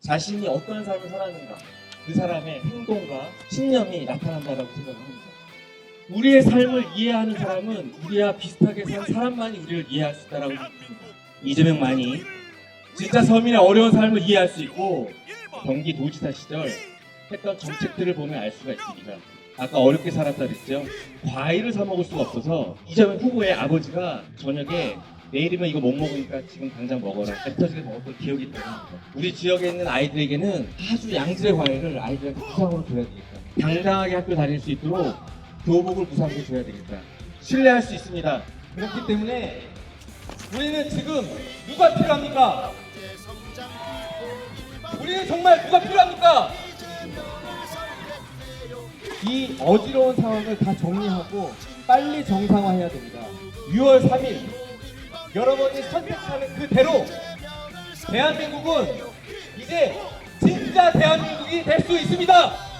자신이 어떤 삶을 살았는가 그 사람의 행동과 신념이 나타난다라고 생각합니다. 우리의 삶을 이해하는 사람은 우리와 비슷하게 산 사람만이 우리를 이해할 수 있다라고 생각합니다. 이재명만이 진짜 서민의 어려운 삶을 이해할 수 있고 경기도지사 시절 했던 정책들을 보면 알 수가 있습니다. 아까 어렵게 살았다 그랬죠. 과일을 사 먹을 수가 없어서 이재명 후보의 아버지가 저녁에 내일이면 이거 못 먹으니까 지금 당장 먹어라. 뱉어지게 먹었던 기억이 있답니다. 우리 지역에 있는 아이들에게는 아주 양질의 과일을 아이들한테 무상으로 줘야 되겠다. 당당하게 학교 다닐 수 있도록 교복을 무상으로 줘야 되겠다. 신뢰할 수 있습니다. 그렇기 때문에 우리는 지금 누가 필요합니까? 우리는 정말 누가 필요합니까? 이 어지러운 상황을 다 정리하고 빨리 정상화해야 됩니다. 6월 3일 여러분이 선택하는 그대로 대한민국은 이제 진짜 대한민국이 될 수 있습니다.